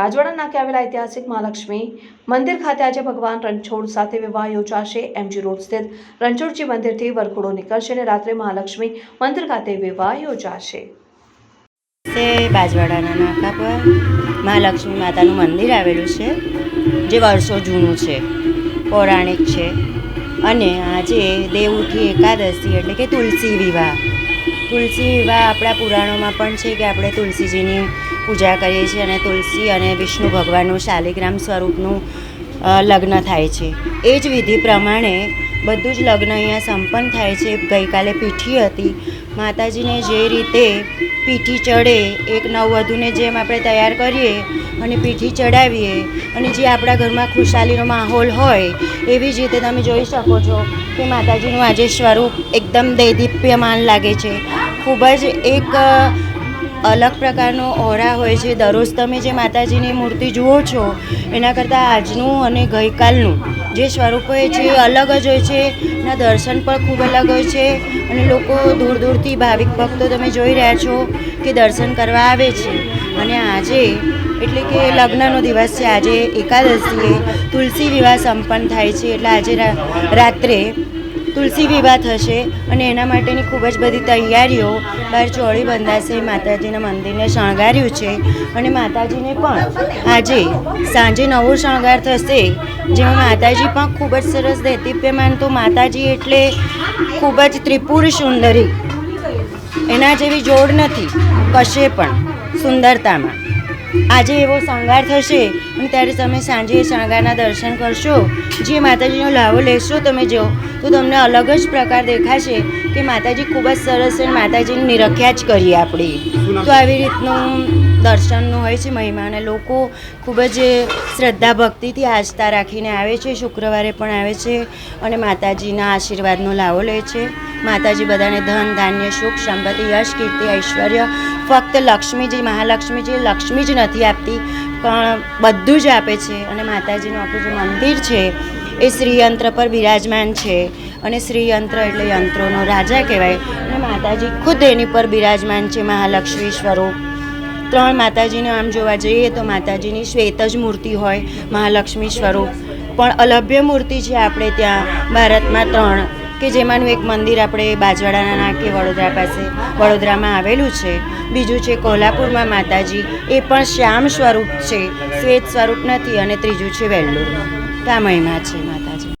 બાજવાડા નાકે આવેલા ઐતિહાસિક મહાલક્ષ્મી મંદિર ખાતે આજે ભગવાન રણછોડ સાથે વિવાહ યોજાશે. એમજી રોડ સ્થિત રણછોડજી મંદિરથી વરઘોડો નીકળશે અને રાત્રે મહાલક્ષ્મી મંદિર ખાતે વિવાહ યોજાશે. બાજવાડાના નાકા પર મહાલક્ષ્મી માતાનું મંદિર આવેલું છે, જે વર્ષો જૂનું છે, પૌરાણિક છે. અને આજે દેવઉઠી એકાદશી એટલે કે તુલસી વિવાહ. તુલસી વિવાહ આપણા પુરાણોમાં પણ છે કે આપણે તુલસીજીની પૂજા કરીએ છીએ અને તુલસી અને વિષ્ણુ ભગવાનનું શાલિગ્રામ સ્વરૂપનું લગ્ન થાય છે. એ જ વિધિ પ્રમાણે બધું જ લગ્ન અહીંયા સંપન્ન થાય છે. ગઈકાલે પીઠી હતી. માતાજીને જે રીતે પીઠી ચડે, એક નવવધુને જેમ આપણે તૈયાર કરીએ અને પીઠી ચડાવીએ અને જે આપણા ઘરમાં ખુશાલીનો માહોલ હોય, એવી જ રીતે તમે જોઈ શકો છો કે માતાજીનું આજે સ્વરૂપ એકદમ દૈદીપ્યમાન લાગે છે. ખૂબ જ એક અલગ પ્રકારનો ઓરા હોય છે. દરરોજ તમે જે માતાજીની મૂર્તિ જુઓ છો, એના કરતાં આજનું અને ગઈકાલનું જે સ્વરૂપ હોય છે એ અલગ જ હોય છે, એના દર્શન પણ ખૂબ અલગ હોય છે અને લોકો દૂર દૂરથી ભાવિક ભક્તો તમે જોઈ રહ્યા છો કે દર્શન કરવા આવે છે. અને આજે, એટલે કે લગ્નનો દિવસ છે, આજે એકાદશીએ તુલસી વિવાહ સંપન્ન થાય છે. એટલે આજે રાત્રે તુલસી વિવાહ થશે અને એના માટેની ખૂબ જ બધી તૈયારીઓ બહાર ચોળી બંધાશે, માતાજીના મંદિરને શણગાર્યું છે અને માતાજીને પણ આજે સાંજે નવો શણગાર થશે. જેમાં માતાજી પણ ખૂબ જ સરસ દૈદીપ્યમાન તો માતાજી એટલે ખૂબ જ ત્રિપુર સુંદરી. એના જેવી જોડ નથી, કશે પણ સુંદરતામાં. આજે એવો શણગાર થશે અને ત્યારે તમે સાંજે એ શણગારના દર્શન કરશો. જે માતાજીનો લાવો લેશો તમે જો તો તમને અલગ જ પ્રકાર દેખાશે કે માતાજી ખૂબ જ સરસ છે અને માતાજીની નિરખ્યા જ કરીએ આપણે. તો આવી રીતનું દર્શનનું હોય છે મહિમા અને લોકો ખૂબ જ શ્રદ્ધા ભક્તિથી આસ્થા રાખીને આવે છે, શુક્રવારે પણ આવે છે અને માતાજીના આશીર્વાદનો લાવો લે છે. માતાજી બધાને ધન, ધાન્ય, સુખ, સંપત્તિ, યશ, કીર્તિ, ઐશ્વર્ય, ફક્ત લક્ષ્મીજી, મહાલક્ષ્મીજી, લક્ષ્મી જ નથી આપતી, પણ બધું જ આપે છે અને માતાજીનું આપણું જે મંદિર છે એ શ્રીયંત્ર પર બિરાજમાન છે અને શ્રીયંત્ર એટલે યંત્રોનો રાજા કહેવાય અને માતાજી ખુદ એની પર બિરાજમાન છે, મહાલક્ષ્મી સ્વરૂપ. ત્રણ માતાજીને આમ જોવા જઈએ તો માતાજીની શ્વેત જ મૂર્તિ હોય, મહાલક્ષ્મી સ્વરૂપ. પણ અલભ્ય મૂર્તિ છે આપણે ત્યાં ભારતમાં ત્રણ, કે જેમાંનું એક મંદિર આપણે બાજવાડાના નાકે વડોદરા પાસે, વડોદરામાં આવેલું છે. બીજું છે કોલ્હાપુરમાં માતાજી, એ પણ શ્યામ સ્વરૂપ છે, શ્વેત સ્વરૂપ નથી અને ત્રીજું છે વેલ્લુર કામયમાં છે માતાજી.